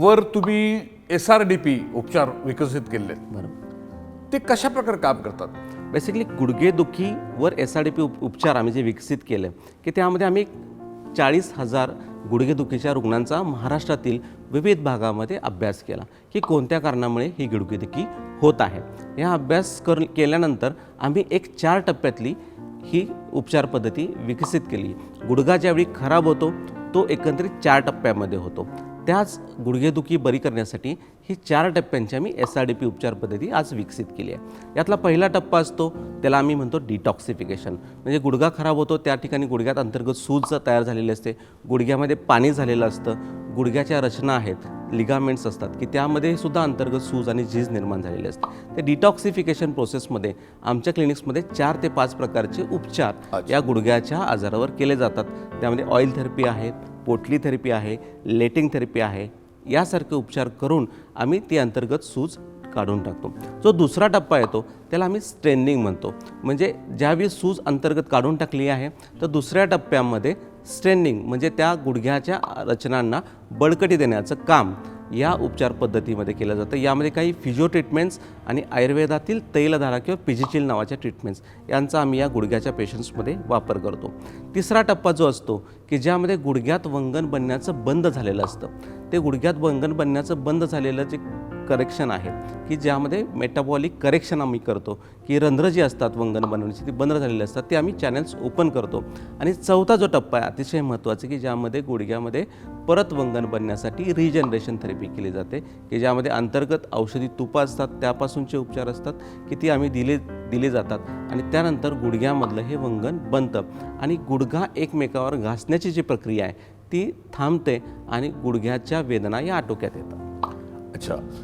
वर तुम्ही S R D P उपचार विकसित केले बरोबर. ते कशा प्रकारे काम करतात? बेसिकली गुडघेदुखीवर एस आर डी पी उपचार आम्ही जे विकसित केले की त्यामध्ये आम्ही चाळीस हजार गुडघेदुखीच्या रुग्णांचा महाराष्ट्रातील विविध भागामध्ये अभ्यास केला की कोणत्या कारणामुळे ही गुडघेदुखी होत आहे. या अभ्यास कर केल्यानंतर आम्ही एक चार टप्प्यातली ही उपचार पद्धती विकसित केली. गुडघा ज्यावेळी खराब होतो तो एकंदरीत चार टप्प्यामध्ये होतो. त्याच गुडघेदुखी बरी करण्यासाठी ही चार टप्प्यांची आम्ही एस आर डी पी उपचार पद्धती आज विकसित केली आहे. यातला पहिला टप्पा असतो त्याला आम्ही म्हणतो डिटॉक्सिफिकेशन म्हणजे गुडघा खराब होतो त्या ठिकाणी गुडघ्यात अंतर्गत सूज तयार झालेली असते गुडघ्यामध्ये पाणी झालेलं असतं गुडघ्याच्या रचना आहेत लिगामेंट्स असतात की त्यामध्ये सुद्धा अंतर्गत सूज आणि झीज निर्माण झालेली असते. ते डिटॉक्सिफिकेशन प्रोसेसमध्ये आमच्या क्लिनिक्समध्ये चार ते पाच प्रकारचे उपचार या गुडघ्याच्या आजारावर केले जातात. त्यामध्ये ऑइल थेरपी आहे पोटली थेरपी आहे लेटिंग थेरपी आहे. यासारखे उपचार करून आम्ही ती अंतर्गत सूज काढून टाकतो. जो दुसरा टप्पा येतो त्याला आम्ही स्ट्रेनिंग म्हणतो. म्हणजे ज्यावेळी सूज अंतर्गत काढून टाकली आहे तर दुसऱ्या टप्प्यामध्ये स्ट्रेनिंग म्हणजे त्या गुडघ्याच्या रचनांना बळकटी देण्याचं काम या उपचार पद्धतीमध्ये केलं जातं. यामध्ये काही फिजिओ ट्रीटमेंट्स आणि आयुर्वेदातील तैलधारा किंवा पिजिचिल नावाच्या ट्रीटमेंट्स यांचा आम्ही या गुडघ्याच्या पेशंट्समध्ये वापर करतो. तिसरा टप्पा जो असतो की ज्यामध्ये गुडघ्यात वंगण बनण्याचं बंद झालेलं असतं. ते गुडघ्यात वंगण बनण्याचं बंद झालेलं जे करेक्शन आहे की ज्यामध्ये मेटाबॉलिक करेक्शन आम्ही करतो की रंध्र जी असतात वंगण बनवण्याची ती बंद झालेली असतात ते आम्ही चॅनल्स ओपन करतो. आणि चौथा जो टप्पा आहे अतिशय महत्त्वाचा की ज्यामध्ये गुडघ्यामध्ये परत वंगण बनण्यासाठी रिजनरेशन थेरपी केली जाते की ज्यामध्ये अंतर्गत औषधी तुपा असतात त्यापासूनचे उपचार असतात की ती आम्ही दिले दिले जातात. आणि त्यानंतर गुडघ्यामधलं हे वंगण बनतं. आणि गुडघा एकमेकावर घासण्याची जी प्रक्रिया आहे ती थांबते आणि गुडघ्याच्या वेदना या आटोक्यात येतात. अच्छा.